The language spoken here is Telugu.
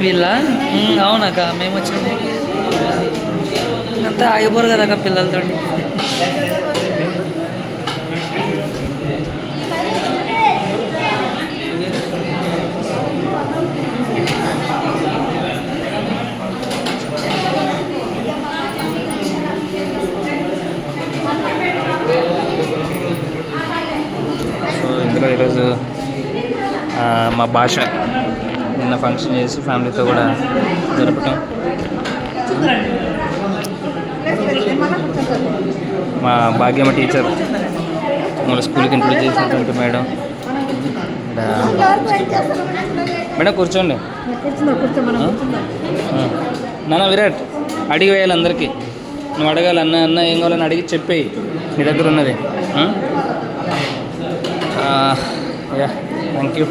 వీళ్ళ? అవునక్క మేము వచ్చినాము అంతా ఆగిపోరు కదా పిల్లలతో. సో ఇందులో ఈరోజు మా భాష నిన్న ఫంక్షన్ చేసి ఫ్యామిలీతో కూడా జరపటం మా భాగ్యమ్మ టీచర్ మన స్కూల్కి ఇంట్రొడ్యూస్ చేసినటువంటి మేడం. మేడం కూర్చోండి. నాన్న విరాట్ అడిగి వేయాలి అందరికీ. నువ్వు అడగాలి అన్న అన్న ఏం కావాలని అడిగి చెప్పేయి. నీ దగ్గర ఉన్నది. Yeah thank you